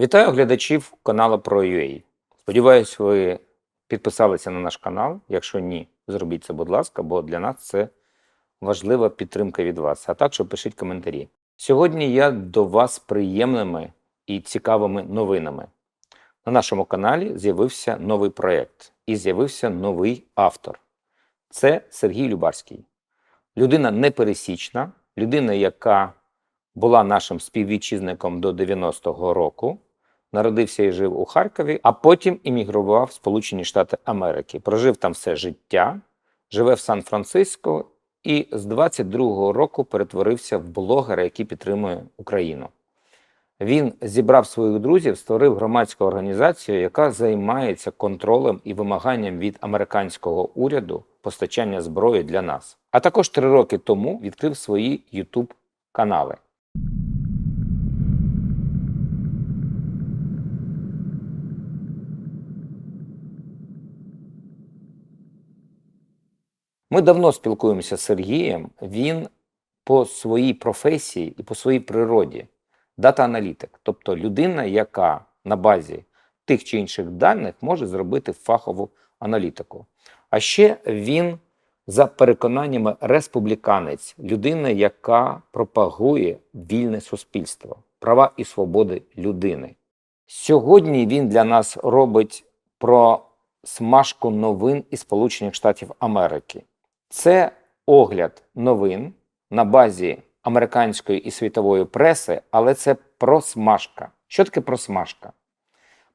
Вітаю глядачів каналу ProUA. Сподіваюсь, ви підписалися на наш канал. Якщо ні, зробіть це, будь ласка, бо для нас це важлива підтримка від вас. А також пишіть коментарі. Сьогодні я до вас приємними і цікавими новинами. На нашому каналі з'явився новий проєкт і з'явився новий автор. Це Сергій Любарський. Людина непересічна, людина, яка була нашим співвітчизником до 90-го року, народився і жив у Харкові, а потім іммігрував в Сполучені Штати Америки. Прожив там все життя, живе в Сан-Франциско і з 22-го року перетворився в блогера, який підтримує Україну. Він зібрав своїх друзів, створив громадську організацію, яка займається контролем і вимаганням від американського уряду постачання зброї для нас. А також три роки тому відкрив свої YouTube канали. Ми давно спілкуємося з Сергієм. Він по своїй професії і по своїй природі дата-аналітик, тобто людина, яка на базі тих чи інших даних може зробити фахову аналітику. А ще він за переконаннями республіканець, людина, яка пропагує вільне суспільство, права і свободи людини. Сьогодні він для нас робить про смажку новин із Сполучених Штатів Америки. Це огляд новин на базі американської і світової преси, але це просмажка. Що таке просмажка?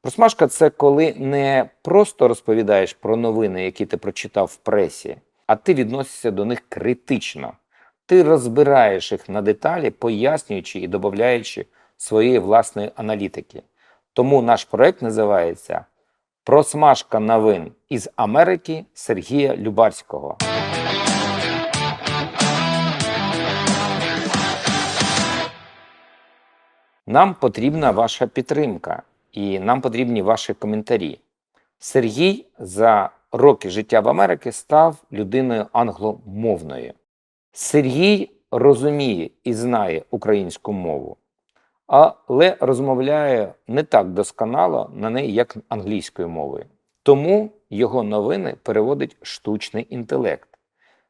Просмажка це коли не просто розповідаєш про новини, які ти прочитав в пресі, а ти відносишся до них критично. Ти розбираєш їх на деталі, пояснюючи і додаючи своєї власної аналітики. Тому наш проект називається Просмажка новин із Америки Сергія Любарського. Нам потрібна ваша підтримка і нам потрібні ваші коментарі. Сергій за роки життя в Америці став людиною англомовною. Сергій розуміє і знає українську мову, але розмовляє не так досконало на неї, як англійською мовою. Тому його новини переводить штучний інтелект.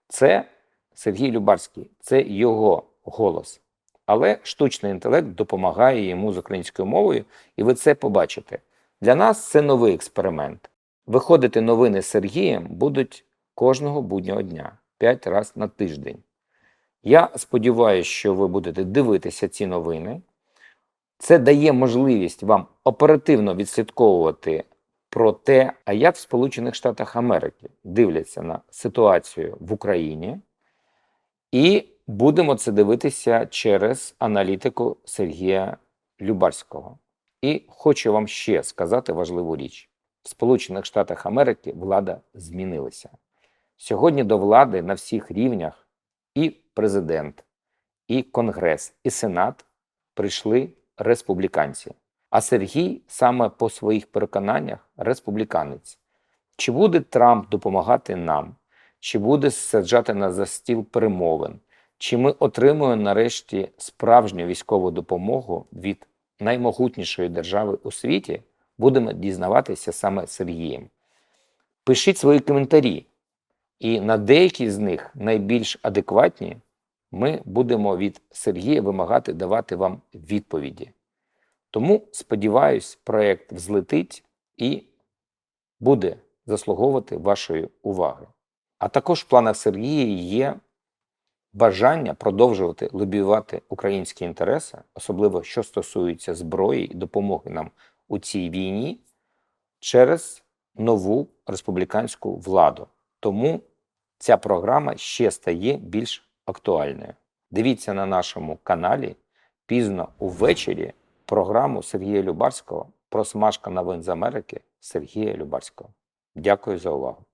Це Сергій Любарський, це його голос. Але штучний інтелект допомагає йому з українською мовою, і ви це побачите. Для нас це новий експеримент. Виходити новини з Сергієм будуть кожного буднього дня, 5 разів на тиждень. Я сподіваюся, що ви будете дивитися ці новини. Це дає можливість вам оперативно відслідковувати про те, а як в Сполучених Штатах Америки дивляться на ситуацію в Україні. І будемо це дивитися через аналітику Сергія Любарського. І хочу вам ще сказати важливу річ: в Сполучених Штатах Америки влада змінилася. Сьогодні до влади на всіх рівнях і президент, і Конгрес, і Сенат прийшли республіканці. А Сергій саме по своїх переконаннях республіканець. Чи буде Трамп допомагати нам? Чи буде саджати нас за стіл перемовин? Чи ми отримуємо нарешті справжню військову допомогу від наймогутнішої держави у світі? Будемо дізнаватися саме Сергієм. Пишіть свої коментарі, і на деякі з них найбільш адекватні ми будемо від Сергія вимагати давати вам відповіді. Тому, сподіваюсь, проєкт взлетить і буде заслуговувати вашої уваги. А також в планах Сергія є бажання продовжувати лобіювати українські інтереси, особливо що стосується зброї і допомоги нам у цій війні, через нову республіканську владу. Тому ця програма ще стає більш актуальною. Дивіться на нашому каналі пізно увечері програму Сергія Любарського про смажка новин з Америки Сергія Любарського. Дякую за увагу.